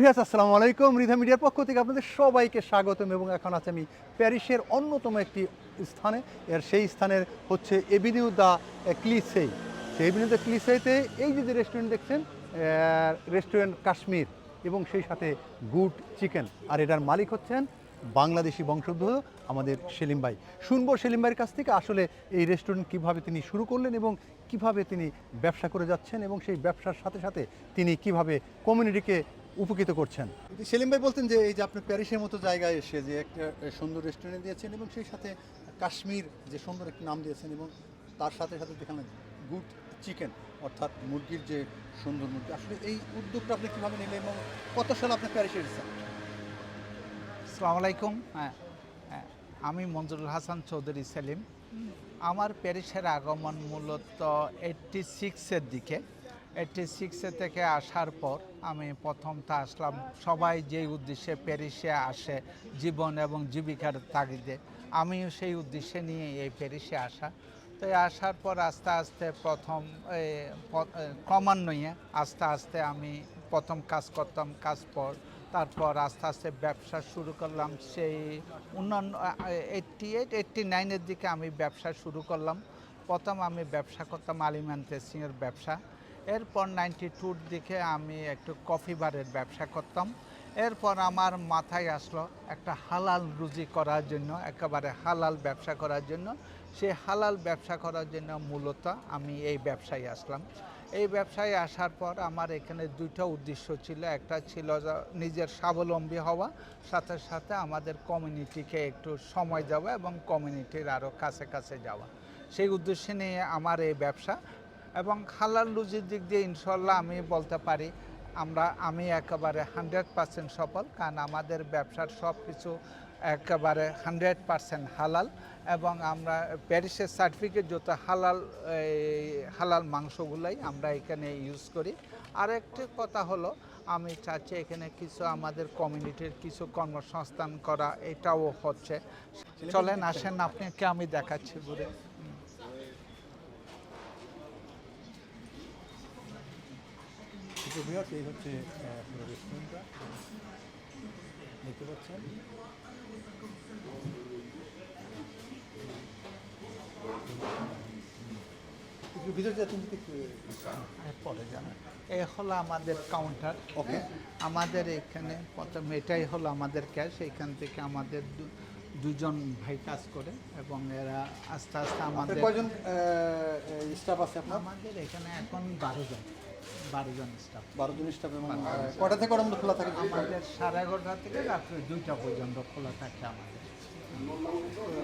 রিয়াজ আসসালামু আলাইকুম। রিধা মিডিয়ার পক্ষ থেকে আপনাদের সবাইকে স্বাগতম এবং এখন আছে আমি প্যারিসের অন্যতম একটি স্থানে। এর সেই স্থানের হচ্ছে এভিনিউ দ্য ক্লিসেই সেই এভিনিউ দ্য ক্লিসেইতে এই যে যে রেস্টুরেন্ট দেখছেন রেস্টুরেন্ট কাশ্মীর এবং সেই সাথে গুড চিকেন। আর এটার মালিক হচ্ছেন বাংলাদেশি বংশোদ্ভূত আমাদের সেলিম ভাই। শুনব সেলিম ভাইয়ের কাছ থেকে আসলে এই রেস্টুরেন্ট কীভাবে তিনি শুরু করলেন এবং কীভাবে তিনি ব্যবসা করে যাচ্ছেন এবং সেই ব্যবসার সাথে সাথে তিনি কীভাবে কমিউনিটিকে উপকৃত করছেন। সেলিম ভাই বলতেন যে এই যে আপনি প্যারিসের মতো জায়গায় এসে যে একটা সুন্দর রেস্টুরেন্ট দিয়েছেন এবং সেই সাথে কাশ্মীর যে সুন্দর একটি নাম দিয়েছেন এবং তার সাথে সাথে দেখালেন গুড চিকেন অর্থাৎ মুরগির যে সুন্দর মুরগি। আসলে এই উদ্যোগটা আপনি কীভাবে নিলেন এবং কত সাল আপনি প্যারিসে এসেছেন? আসসালামু আলাইকুম। হ্যাঁ হ্যাঁ, আমি মঞ্জুরুল হাসান চৌধুরী সেলিম। আমার প্যারিসের আগমন মূলত এইটটি সিক্সের দিকে। এইটটি সিক্সে থেকে আসার পর আমি প্রথম প্রথমটা আসলাম। সবাই যেই উদ্দেশ্যে প্যারিসে আসে, জীবন এবং জীবিকার তাগিদে, আমিও সেই উদ্দেশ্যে নিয়ে এই প্যারিসে আসা। তো আসার পর আস্তে আস্তে প্রথম ক্রমান্বয়ে আস্তে আস্তে আমি প্রথম কাজ করতাম কাজ পর। তারপর আস্তে আস্তে ব্যবসা শুরু করলাম। সেই অন্যান্য এইটটি এইট এইটটি নাইনের দিকে আমি ব্যবসা শুরু করলাম। প্রথম আমি ব্যবসা করতাম আলিমান টেস্টিংয়ের ব্যবসা। এরপর নাইনটি টুর দিকে আমি একটু কফি বারের ব্যবসা করতাম। এরপর আমার মাথায় আসলো একটা হালাল রুজি করার জন্য, একেবারে হালাল ব্যবসা করার জন্য। সেই হালাল ব্যবসা করার জন্য মূলত আমি এই ব্যবসায় আসলাম। এই ব্যবসায় আসার পর আমার এখানে দুইটা উদ্দেশ্য ছিল। একটা ছিল নিজের স্বাবলম্বী হওয়া, সাথে সাথে আমাদের কমিউনিটিকে একটু সময় দেওয়া এবং কমিউনিটির আরও কাছে কাছে যাওয়া। সেই উদ্দেশ্যে নিয়ে আমার এই ব্যবসা এবং হালাল রুজির দিক দিয়ে ইনশাল্লাহ আমি বলতে পারি আমরা আমি একেবারে হান্ড্রেড পার্সেন্ট সফল কারণ আমাদের ব্যবসার সব কিছু একেবারে হান্ড্রেড পার্সেন্ট হালাল এবং আমরা প্যারিসের সার্টিফিকেট যত হালাল এই হালাল মাংসগুলাই আমরা এখানে ইউজ করি। আর একটি কথা হলো আমি চাচ্ছি এখানে কিছু আমাদের কমিউনিটির কিছু কর্মসংস্থান করা এটাও হচ্ছে। চলেন আসেন আপনাকে আমি দেখাচ্ছি ঘুরে। এই হচ্ছে পুরো রেস্টুরেন্টটা দেখতে পাচ্ছেন? একটু ভিতরে যাচ্ছেন যদি একটু আর পরে জানান এই হলো আমাদের কাউন্টার ওকে। আমাদের এখানে প্রথম এটাই হলো আমাদের ক্যাশ এখান থেকে আমাদের দুজন ভাই কাজ করে এবং এরা আস্তে আস্তে আমাদের স্টাফ আছে আমাদের এখানে এখন বারো জন। বারো জন স্টাফ বারো জন স্টাফ এবং কয়টা থেকে কটা খোলা থাকে? আমাদের সাড়ে এগারোটা থেকে রাত্রে দুইটা পর্যন্ত খোলা থাকে আমাদের।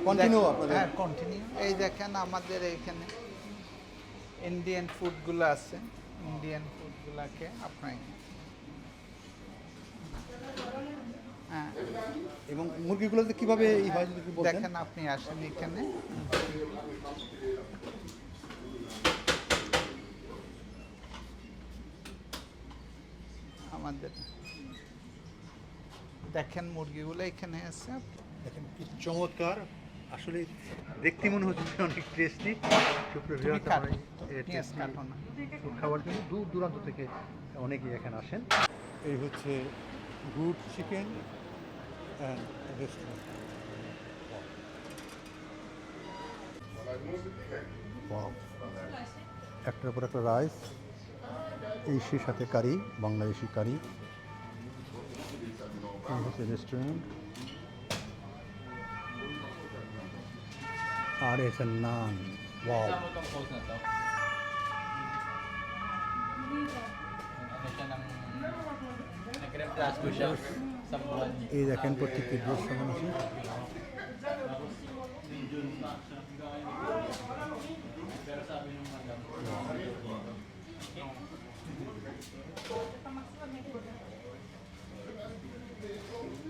কন্টিনিউ হ্যাঁ কন্টিনিউ এই দেখেন আমাদের এইখানে ইন্ডিয়ান ফুডগুলো আছে। ইন্ডিয়ান ফুডগুলোকে আপনার এবং মুরগিগুলোতে কীভাবে দেখেন আপনি আসেন এখানে। আমাদের। দেখেন মুরগিগুলো এখানে আছে। দেখেন কি চমৎকার। আসলে দেখতে মনে হচ্ছে অনেক টেস্টি খাওয়ার জন্য দূর দূরান্ত থেকে অনেকেই এখানে আসেন। এই হচ্ছে গুড চিকেন অ্যান্ড রেস্টুরেন্ট একটার পর একটা রাইস এই সেই সাথে কারি, বাংলাদেশি কারি। হচ্ছে রেস্টুরেন্ট আর এসে নান এই দেখেন প্রত্যেকটি ড্রেস কেমন আছে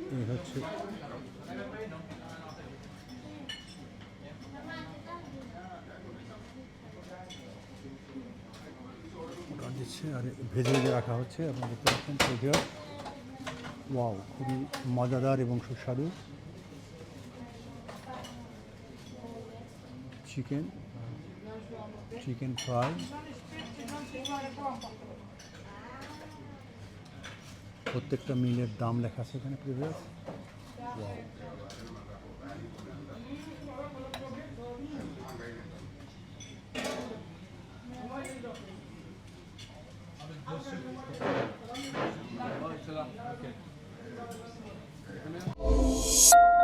এই হচ্ছে। অর্ডার দিচ্ছে আর ভেজে ভেজে রাখা হচ্ছে, আপনারা দেখতে পাচ্ছেন ফ্লেভার ওয়াও, খুবই মজাদার এবং সুস্বাদু। Chicken chicken fry. প্রত্যেকটা মিলের দাম লেখা আছে এখানে, প্রিভিয়াস। Wow.